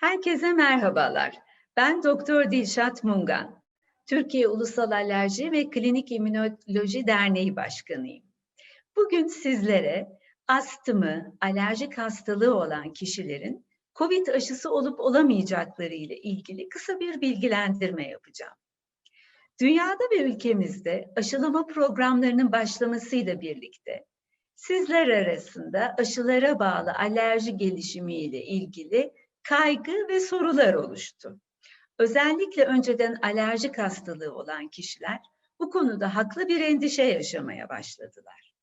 Herkese merhabalar. Ben Doktor Dilşat Mungan. Türkiye Ulusal Alerji ve Klinik İmmünoloji Derneği Başkanıyım. Bugün sizlere astımı, alerjik hastalığı olan kişilerin COVID aşısı olup olamayacakları ile ilgili kısa bir bilgilendirme yapacağım. Dünyada ve ülkemizde aşılama programlarının başlamasıyla birlikte sizler arasında aşılara bağlı alerji gelişimi ile ilgili kaygı ve sorular oluştu. Özellikle önceden alerjik hastalığı olan kişiler bu konuda haklı bir endişe yaşamaya başladılar.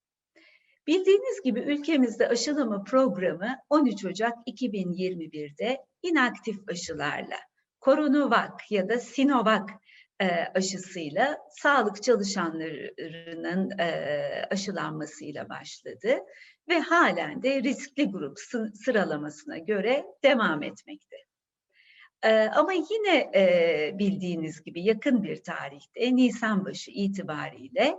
Bildiğiniz gibi ülkemizde aşılama programı 13 Ocak 2021'de inaktif aşılarla Coronavac ya da Sinovac e, aşısıyla sağlık çalışanlarının e, aşılanmasıyla başladı ve halen de riskli grup sıralamasına göre devam etmekte. E, ama yine e, bildiğiniz gibi yakın bir tarihte Nisan başı itibariyle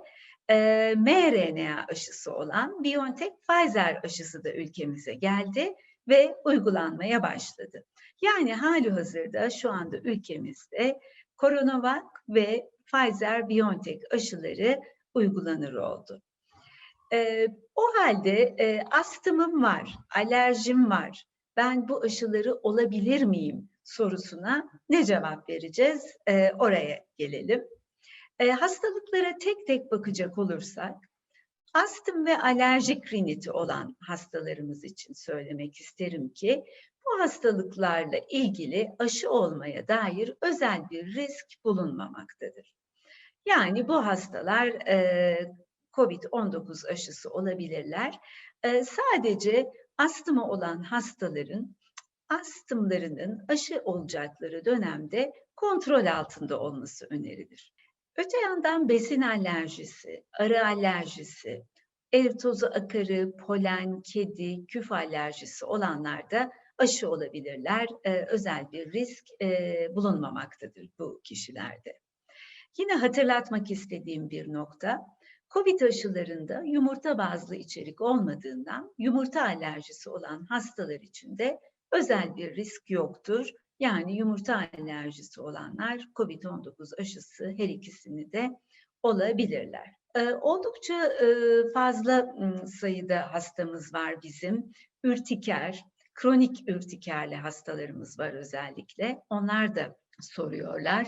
e, mRNA aşısı olan BioNTech Pfizer aşısı da ülkemize geldi ve uygulanmaya başladı. Yani hali hazırda şu anda ülkemizde Coronavac ve Pfizer-BioNTech aşıları uygulanır oldu. E, o halde e, astımım var, alerjim var, ben bu aşıları olabilir miyim sorusuna ne cevap vereceğiz? E, oraya gelelim. E, hastalıklara tek tek bakacak olursak, astım ve alerjik riniti olan hastalarımız için söylemek isterim ki, bu hastalıklarla ilgili aşı olmaya dair özel bir risk bulunmamaktadır. Yani bu hastalar e, COVID-19 aşısı olabilirler. E, sadece astımı olan hastaların astımlarının aşı olacakları dönemde kontrol altında olması önerilir. Öte yandan besin alerjisi, arı alerjisi, ev tozu akarı, polen, kedi, küf alerjisi olanlar da aşı olabilirler. Ee, özel bir risk e, bulunmamaktadır bu kişilerde. Yine hatırlatmak istediğim bir nokta, COVID aşılarında yumurta bazlı içerik olmadığından yumurta alerjisi olan hastalar için de özel bir risk yoktur. Yani yumurta alerjisi olanlar COVID-19 aşısı her ikisini de olabilirler. Ee, oldukça e, fazla sayıda hastamız var bizim. Ürtiker, kronik ürtikerli hastalarımız var özellikle. Onlar da soruyorlar.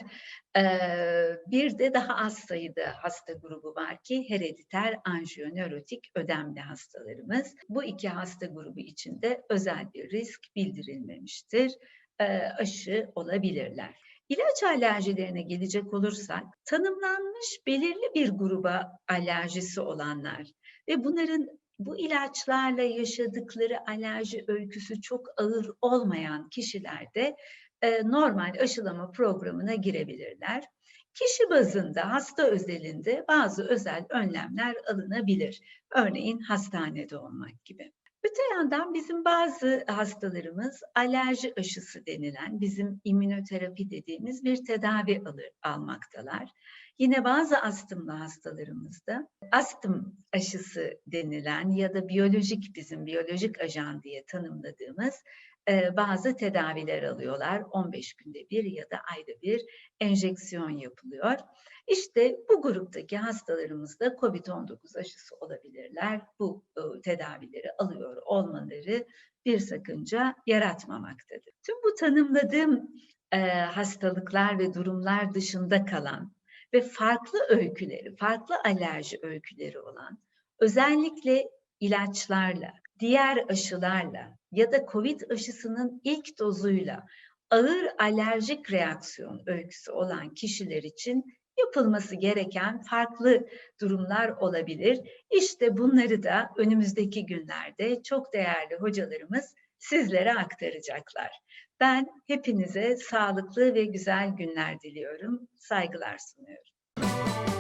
Ee, bir de daha az sayıda hasta grubu var ki herediter anjiyonörotik ödemli hastalarımız. Bu iki hasta grubu içinde özel bir risk bildirilmemiştir. Ee, aşı olabilirler. İlaç alerjilerine gelecek olursak, tanımlanmış belirli bir gruba alerjisi olanlar ve bunların bu ilaçlarla yaşadıkları alerji öyküsü çok ağır olmayan kişilerde e, normal aşılama programına girebilirler. Kişi bazında, hasta özelinde bazı özel önlemler alınabilir. Örneğin hastanede olmak gibi. Öte yandan bizim bazı hastalarımız alerji aşısı denilen bizim immünoterapi dediğimiz bir tedavi alır, almaktalar. Yine bazı astımlı hastalarımızda astım aşısı denilen ya da biyolojik bizim biyolojik ajan diye tanımladığımız e, bazı tedaviler alıyorlar. 15 günde bir ya da ayda bir enjeksiyon yapılıyor. İşte bu gruptaki hastalarımızda COVID-19 aşısı olabilirler. Bu e, tedavileri alıyor olmaları bir sakınca yaratmamaktadır. Tüm bu tanımladığım e, hastalıklar ve durumlar dışında kalan ve farklı öyküleri, farklı alerji öyküleri olan, özellikle ilaçlarla, diğer aşılarla ya da COVID aşısının ilk dozuyla ağır alerjik reaksiyon öyküsü olan kişiler için yapılması gereken farklı durumlar olabilir. İşte bunları da önümüzdeki günlerde çok değerli hocalarımız sizlere aktaracaklar. Ben hepinize sağlıklı ve güzel günler diliyorum. Saygılar sunuyorum.